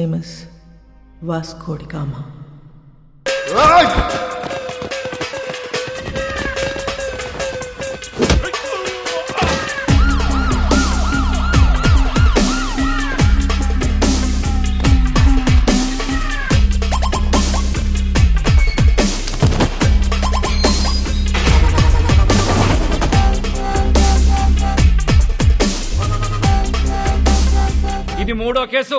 Famous Vasco da కామ ఇది మూడో case.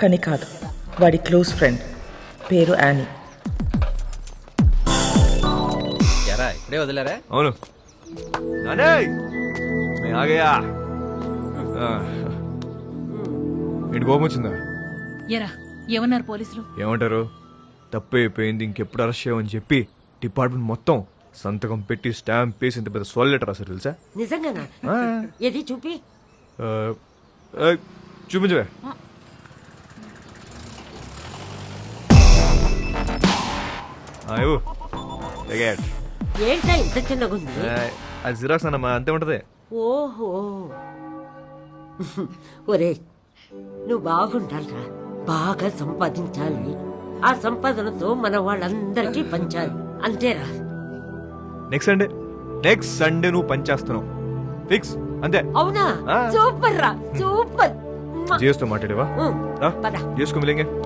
కానీ కాదు వాడి క్లోజ్ ఫ్రెండ్. పేరు యానీ. ఎరా ఇప్పుడే వదిలేరా? అవును. ఆగయా ఏంటి కోపం వచ్చిందా? ఎరా ఏమన్నారు పోలీసులు? ఏమంటారు? తప్పు అయిపోయింది ఇంకెప్పుడు అరెస్ట్ చేయమని చెప్పి డిపార్ట్మెంట్ మొత్తం సంతకం పెట్టి స్టాంప్ వేసి ఇంత పెద్ద సోల్ లెటర్ రాశారు తెలుసా? నిజంగానా? ఏది చూపి? చూపించవే. ఇవ్వు. ఏంటా ఇంత చిన్నగుంది అది జిరాక్స్ అన్నమా అంతే ఉంటది. ఓహో. ఒరే నువ్వు బాగుండాలిరా. బాగా సంపాదించాలి. ఆ సంపాదనతో మన వాళ్ళందరికీ పంచాలి. అంతేరా. నెక్స్ట్ సండే నెక్స్ట్ సండే నువ్వు పనిచేస్తున్నావు. ఫిక్స్ అంతే. అవునా. సూపర్ రా సూపర్. మ్మ. జియోస్తో మాట్లాడేవా? పద. మిలేంగే.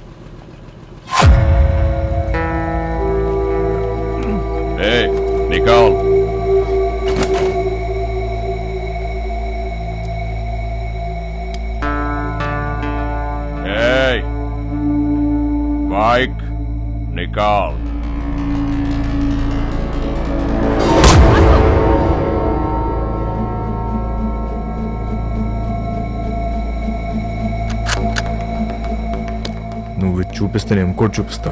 నీకు కావాలి बाइक निकाल నువ్వు చూపిస్తే నేను ఇంకోటి చూపిస్తా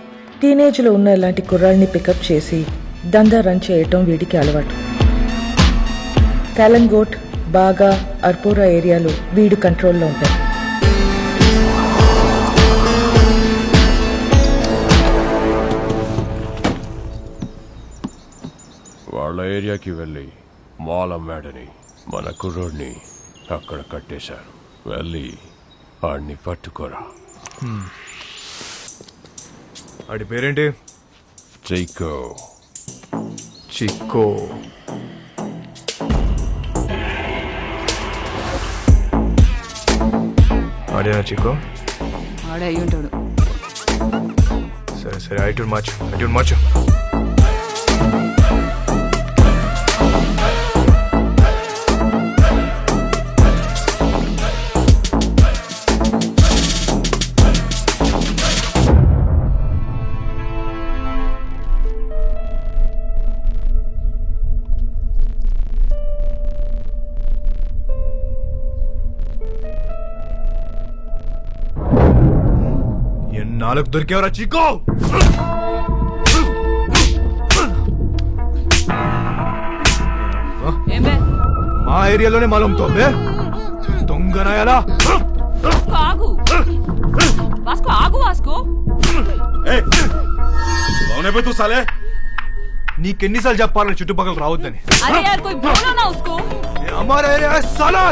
టీనేజ్లో ఉన్న ఇలాంటి కుర్రాళ్ళని పికప్ చేసి దందా రన్ చేయటం వీడికి అలవాటు. కాలంగోట్ బాగా అర్పోరా ఏరియాలు వీడి కంట్రోల్లో ఉంటాయి వాళ్ళ ఏరియాకి వెళ్ళి మాల్ అమ్మాడని మన కుర్రోడిని అక్కడ కట్టేశారు. వెళ్ళి వాడిని పట్టుకోరా. ఆడి పేరేంటి? చైకో చిక్కో. ఆడేనా చిక్కో? ఆడే అయి ఉంటాడు. సరే సరే ఐటూన్ మార్చు ఐటూన్ మార్చు ఎన్నాళ్ళకు దొరికేవరా చిక్కో ఏమే మా ఏరియాలోనే మాలంతోంది దొంగనాయాలా వాస్కో ఆగు వాస్కో ఆగు వాస్కో कौन है तू साले నీకెన్నిసార్లు చెప్పాలని చుట్టుపక్కల రావద్దని अरे यार कोई बोलो ना उसको ये हमारा एरिया है साला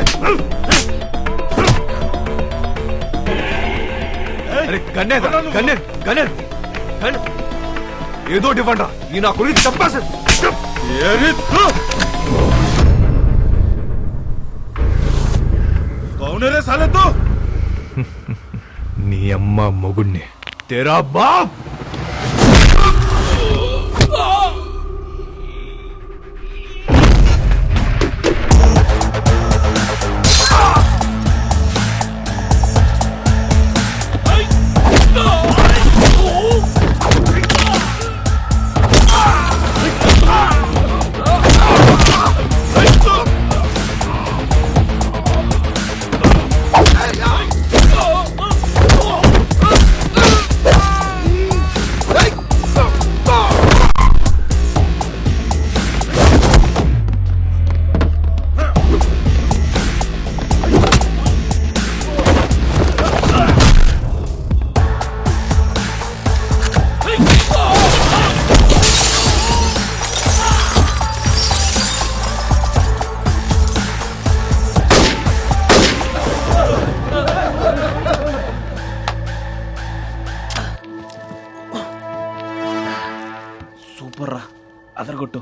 అరే గన్నేద గన్నేద్ గన్నేద్ ఏదో ఇవ్వండి ఈ నా కొడుకు చెప్పాల్సి రే నీ అమ్మ మొగుణ్ణి. తెరా Bob. అదరగొట్టు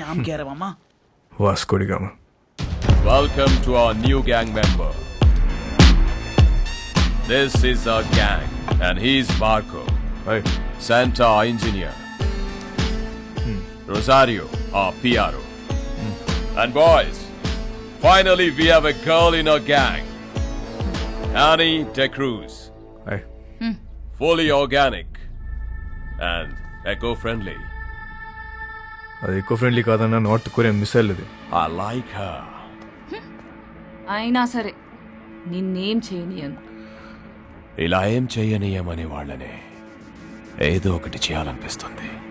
NAM కేరమమ్మా Vasco da Gama Welcome to our new gang member. This is our gang, and he's Marco, hi Santa our engineer, Rosario, our PRO. And boys, finally we have a girl in our gang, Annie De Cruz, hi fully organic and eco-friendly. అది ఎక్కువ friendly కాదన్న North Korea missile ఇది. Her. అయినా సరే నిన్నేం చేయనియను. ఇలా ఏం చెయ్యనీయమనే వాళ్ళనే ఏదో ఒకటి చేయాలనిపిస్తుంది.